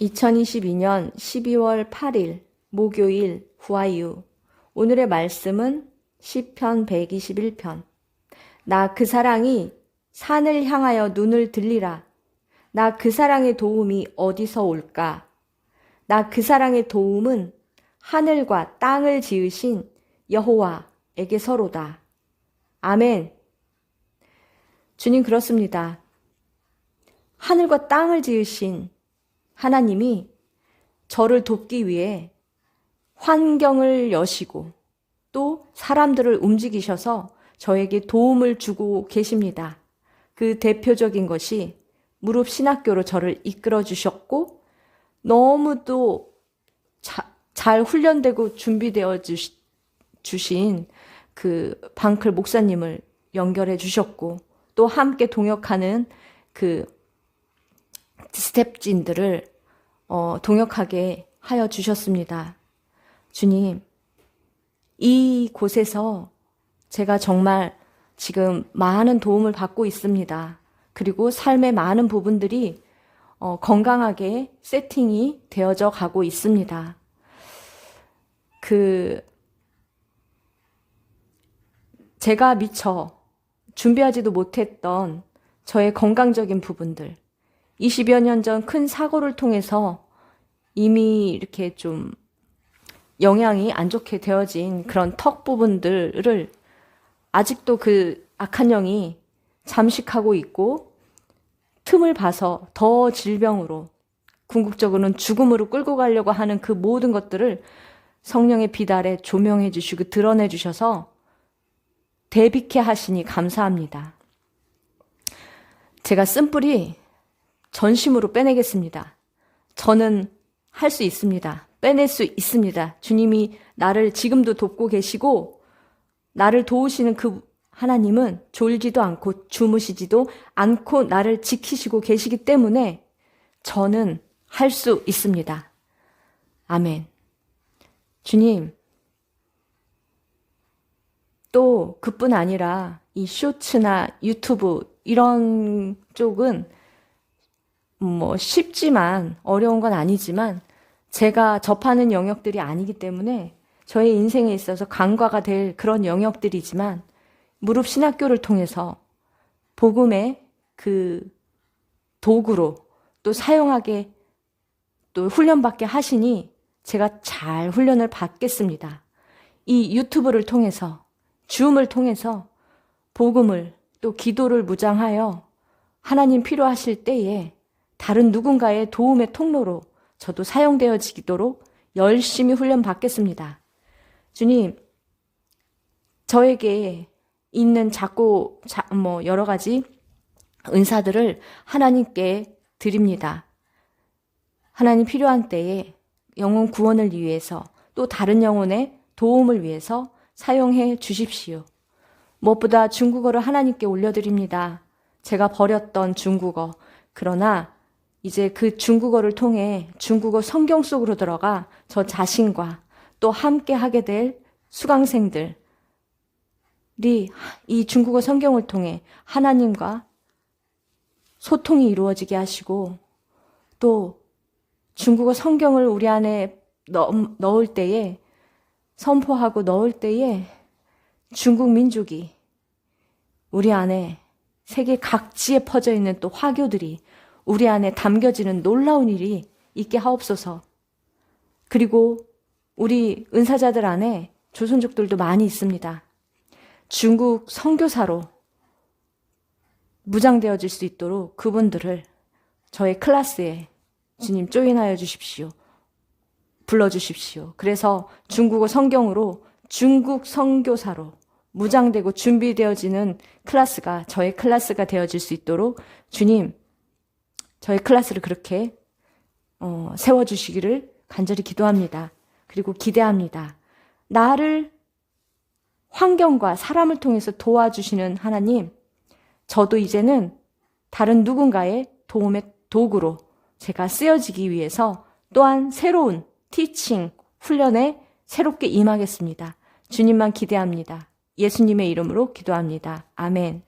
2022년 12월 8일 목요일 후아유. 오늘의 말씀은 시편 121편. 나 그 사랑이 산을 향하여 눈을 들리라. 나 그 사랑의 도움이 어디서 올까? 나 그 사랑의 도움은 하늘과 땅을 지으신 여호와에게 서로다. 아멘. 주님 그렇습니다. 하늘과 땅을 지으신 하나님이 저를 돕기 위해 환경을 여시고 또 사람들을 움직이셔서 저에게 도움을 주고 계십니다. 그 대표적인 것이 무릎 신학교로 저를 이끌어 주셨고 너무도 자, 잘 훈련되고 준비되어 주시, 주신 그 방클 목사님을 연결해 주셨고 또 함께 동역하는 그 스텝진들을 어, 동역하게 하여 주셨습니다. 주님, 이 곳에서 제가 정말 지금 많은 도움을 받고 있습니다. 그리고 삶의 많은 부분들이 어, 건강하게 세팅이 되어져 가고 있습니다. 그, 제가 미처 준비하지도 못했던 저의 건강적인 부분들, 20여 년 전 큰 사고를 통해서 이미 이렇게 좀 영향이 안 좋게 되어진 그런 턱 부분들을 아직도 그 악한 영이 잠식하고 있고 틈을 봐서 더 질병으로 궁극적으로는 죽음으로 끌고 가려고 하는 그 모든 것들을 성령의 비달에 조명해 주시고 드러내 주셔서 대비케 하시니 감사합니다. 제가 쓴 뿌리 전심으로 빼내겠습니다. 저는 할 수 있습니다. 빼낼 수 있습니다. 주님이 나를 지금도 돕고 계시고, 나를 도우시는 그 하나님은 졸지도 않고 주무시지도 않고 나를 지키시고 계시기 때문에 저는 할 수 있습니다. 아멘. 주님, 또 그뿐 아니라 이 쇼츠나 유튜브 이런 쪽은 뭐 쉽지만 어려운 건 아니지만 제가 접하는 영역들이 아니기 때문에 저의 인생에 있어서 간과가 될 그런 영역들이지만 무릎 신학교를 통해서 복음의 그 도구로 또 사용하게 또 훈련받게 하시니 제가 잘 훈련을 받겠습니다. 이 유튜브를 통해서 줌을 통해서 복음을 또 기도를 무장하여 하나님 필요하실 때에 다른 누군가의 도움의 통로로 저도 사용되어지도록 열심히 훈련 받겠습니다. 주님, 저에게 있는 작고 뭐 여러 가지 은사들을 하나님께 드립니다. 하나님 필요한 때에 영혼 구원을 위해서 또 다른 영혼의 도움을 위해서 사용해 주십시오. 무엇보다 중국어를 하나님께 올려드립니다. 제가 버렸던 중국어. 그러나 이제 그 중국어를 통해 중국어 성경 속으로 들어가 저 자신과 또 함께 하게 될 수강생들이 이 중국어 성경을 통해 하나님과 소통이 이루어지게 하시고 또 중국어 성경을 우리 안에 넣, 을 때에 선포하고 넣을 때에 중국 민족이 우리 안에 세계 각지에 퍼져 있는 또 화교들이 우리 안에 담겨지는 놀라운 일이 있게 하옵소서. 그리고 우리 은사자들 안에 조선족들도 많이 있습니다. 중국 선교사로 무장되어질 수 있도록 그분들을 저의 클래스에 주님 조인하여 주십시오. 불러주십시오. 그래서 중국어 성경으로 중국 선교사로 무장되고 준비되어지는 클래스가 저의 클래스가 되어질 수 있도록 주님 저희 클래스를 그렇게 어, 세워주시기를 간절히 기도합니다. 그리고 기대합니다. 나를 환경과 사람을 통해서 도와주시는 하나님, 저도 이제는 다른 누군가의 도움의 도구로 제가 쓰여지기 위해서 또한 새로운 티칭, 훈련에 새롭게 임하겠습니다. 주님만 기대합니다. 예수님의 이름으로 기도합니다. 아멘.